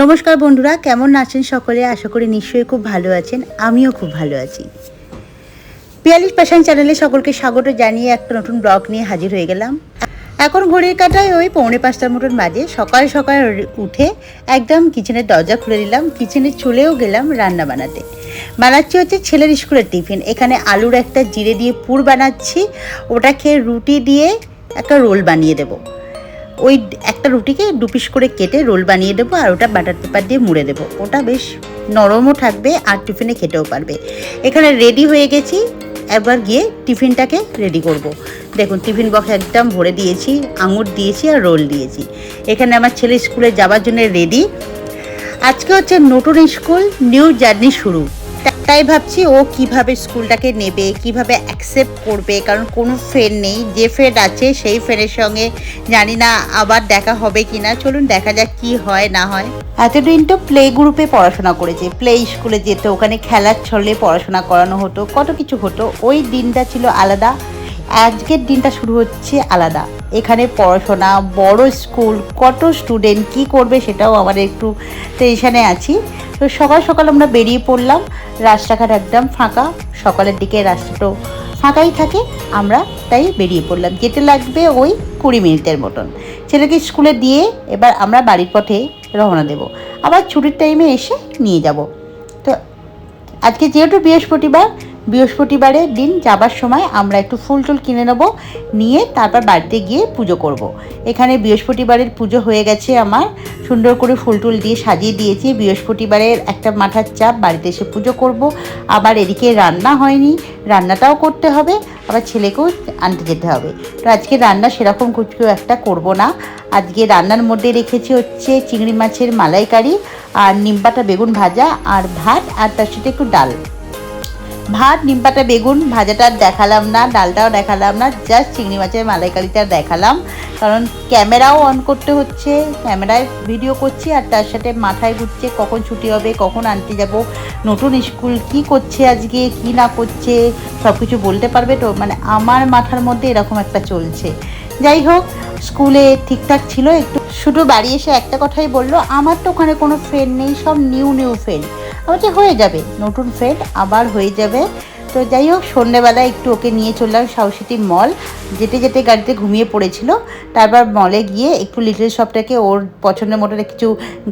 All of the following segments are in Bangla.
নমস্কার বন্ধুরা, কেমন আছেন সকলে? আশা করি নিশ্চয়ই খুব ভালো আছেন। আমিও খুব ভালো আছি। পিয়ালিশ প্যাশন চ্যানেলে সকলকে স্বাগত জানিয়ে একটা নতুন ব্লগ নিয়ে হাজির হয়ে গেলাম। এখন ঘড়ির কাটায় ওই পৌনে পাঁচটার মতন বাজে। সকাল সকাল উঠে একদম কিচেনের দরজা খুলে দিলাম। কিচেনে চলেও গেলাম রান্না বানাতে। বানাচ্ছি হচ্ছে ছেলের স্কুলের টিফিন। এখানে আলুর একটা জিরে দিয়ে পুর বানাচ্ছি। ওটাকে রুটি দিয়ে একটা রোল বানিয়ে দেবো। ওই একটা রুটিকে দু পিস করে কেটে রোল বানিয়ে দেবো আর ওটা বাটার পেপার দিয়ে মুড়ে দেবো। ওটা বেশ নরমও থাকবে আর টিফিনে খেতেও পারবে। এখানে রেডি হয়ে গেছি একবার গিয়ে টিফিনটাকে রেডি করব। দেখুন, টিফিন বক্স একদম ভরে দিয়েছি, আঙুর দিয়েছি আর রোল দিয়েছি। এখানে আমার ছেলে স্কুলে যাওয়ার জন্য রেডি আজকে হচ্ছে নতুন স্কুল নিউ জার্নি শুরু। তাই ভাবছি, ও কীভাবে স্কুলটাকে নেবে, কীভাবে অ্যাকসেপ্ট করবে, কারণ কোনো ফ্রেন্ড নেই, যে ফ্রেন্ড আছে সেই ফ্রেন্ডের সঙ্গে জানি না আবার দেখা হবে কি না চলুন দেখা যাক কি হয়, না হয়। এতদিন তো প্লে গ্রুপে পড়াশোনা করেছে প্লে স্কুলে যেত, ওখানে খেলার ছলে পড়াশোনা করানো হতো, কত কিছু হতো। ওই দিনটা ছিল আলাদা, আজকের দিনটা শুরু হচ্ছে আলাদা। এখানে পড়াশোনা, বড় স্কুল, কত স্টুডেন্ট কি করবে সেটাও আমার একটু টেনশানে আছি। তো সকাল সকাল আমরা বেরিয়ে পড়লাম, রাস্তাঘাট একদম ফাঁকা, সকালের দিকে রাস্তাটাও ফাঁকাই থাকে, আমরা তাই বেরিয়ে পড়লাম। যেতে লাগবে ওই কুড়ি মিনিটের মতন। ছেলেকে স্কুলে দিয়ে এবার আমরা বাড়ির পথে রওনা দেব। আবার ছুটির টাইমে এসে নিয়ে যাব। তো আজকে যেহেতু বৃহস্পতিবার বৃহস্পতিবারের দিন যাবার সময় আমরা একটু ফুল টুল কিনে নেব, নিয়ে তারপর বাড়িতে গিয়ে পুজো করব। এখানে বৃহস্পতিবারের পুজো হয়ে গেছে আমার। সুন্দর করে ফুল টুল দিয়ে সাজিয়ে দিয়েছি। বৃহস্পতিবারের একটা মাথার চাপ, বাড়িতে এসে পুজো করব। আবার এদিকে রান্না হয়নি, রান্নাটাও করতে হবে। আবার ছেলেকেও আনতে যেতে হবে। তো আজকে রান্না সেরকম কিছু একটা করব না। আজকে রান্নার মধ্যে রেখেছি হচ্ছে চিংড়ি মাছের মালাইকারি, আর নিম্বাটা বেগুন ভাজা, আর ভাত, আর তার সাথে একটু ডাল। ভাত নিমপাতা বেগুন ভাজাটা দেখালাম না, ডালটাও দেখালাম না জাস্ট চিংড়ি মাছের মালাইকারিটা দেখালাম। কারণ ক্যামেরাও অন করতে হচ্ছে, ক্যামেরায় ভিডিও করছি আর তার সাথে মাথায় ঘুরছে কখন ছুটি হবে, কখন আনতে যাব, নতুন স্কুল কি করছে আজকে, কি না করছে সব কিছু বলতে পারবে তো? মানে আমার মাথার মধ্যে এরকম একটা চলছে। যাই হোক, স্কুলে ঠিকঠাক ছিল, একটু শুধু বাড়ি এসে একটা কথাই বলল, আমার তো ওখানে কোনো ফ্রেন্ড নেই, সব নিউ নিউ ফ্রেন্ড বলছে হয়ে যাবে। নতুন ফ্রেন্ড আবার হয়ে যাবে। তো যাই হোক সন্ধ্যেবেলা একটু ওকে নিয়ে চললাম সাউসিটি মল যেতে যেতে গাড়িতে ঘুমিয়ে পড়েছিল। তারপর মলে গিয়ে একটু লিটল শপটাকে ওর পছন্দের মতন কিছু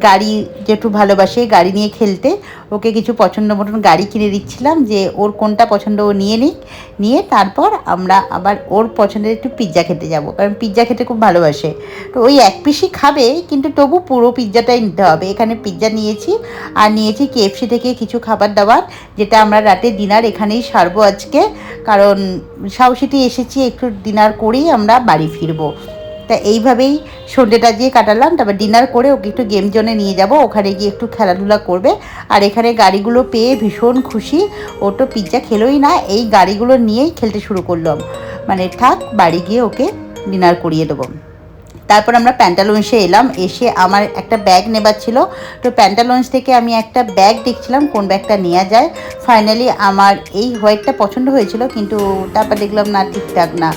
গাড়ি যেটু ভালোবাসে, গাড়ি নিয়ে খেলতে, ওকে কিছু পছন্দ মতন গাড়ি কিনে দিচ্ছিলাম যে ওর কোনটা পছন্দ ও নিয়ে নিক। নিয়ে তারপর আমরা আবার ওর পছন্দের একটু পিৎজা খেতে যাব, কারণ পিৎজা খেতে খুব ভালোবাসে। তো ওই এক পিসই খাবে, কিন্তু তবু পুরো পিৎজাটাই নিতে হবে। এখানে পিৎজা নিয়েছি, আর নিয়েছি কেএফসি থেকে কিছু খাবার দাবার, যেটা আমরা রাতে ডিনার এখানেই সারবো আজকে, কারণ সাউসিটি এসেছি, একটু ডিনার করেই আমরা বাড়ি ফিরবো। তা এইভাবেই সন্ধ্যেটা দিয়ে কাটালাম, তারপর ডিনার করে ওকে একটু গেম জোনে নিয়ে যাব, ওখানে গিয়ে একটু খেলাধুলা করবে। আর এখানে গাড়িগুলো পেয়ে ভীষণ খুশি, ও তো পিৎজা খেলোই না, এই গাড়িগুলো নিয়েই খেলতে শুরু করলাম। মানে থাক, বাড়ি গিয়ে ওকে ডিনার করিয়ে দেবো। তারপর আমরা প্যান্টালুন্সে এলাম, এসে আমার একটা ব্যাগ নেবার ছিল। তো প্যান্টালুন্স থেকে আমি একটা ব্যাগ দেখছিলাম, কোন ব্যাগটা নেওয়া যায়। ফাইনালি আমার এই হোয়াইটটা পছন্দ হয়েছিল, কিন্তু তারপর দেখলাম, না, ঠিকঠাক না।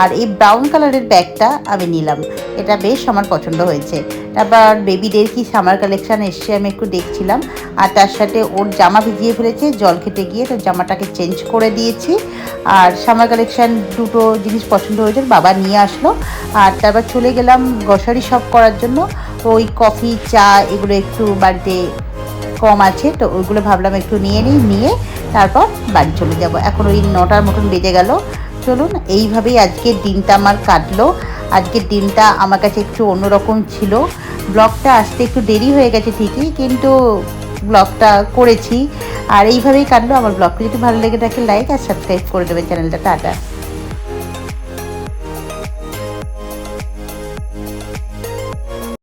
আর এই ব্রাউন কালারের ব্যাগটা আমি নিলাম। এটা বেশ আমার পছন্দ হয়েছে। তারপর বেবিদের কি সামার কালেকশান এসছে আমি একটু দেখছিলাম। আর তার সাথে ওর জামা ভিজিয়ে ফেলেছে, জল খেতে গিয়ে তো জামাটাকে চেঞ্জ করে দিয়েছি। আর সামার কালেকশান দুটো জিনিস পছন্দ হয়েছে বাবা নিয়ে আসলো। আর তারপর চলে গেলাম গ্রসারি শপ করার জন্য। ওই কফি চা এগুলো একটু বাড়িতে কম আছে, তো ওইগুলো ভাবলাম একটু নিয়ে নিই, নিয়ে তারপর বাড়ি চলে যাব। এখন ওই নটার মতন বেজে গেল। চলুন, এইভাবেই আজকের দিনটা আমার কাটলো। আজকের দিনটা আমার কাছে একটু অন্যরকম ছিল। ব্লগটা আসতে একটু দেরি হয়ে গেছে ঠিকই, কিন্তু ব্লগটা করেছি। আর এইভাবেই কাটলো। আমার ব্লগটা যদি ভালো লেগে থাকে লাইক আর সাবস্ক্রাইব করে দেবেন চ্যানেলটা, টাটা।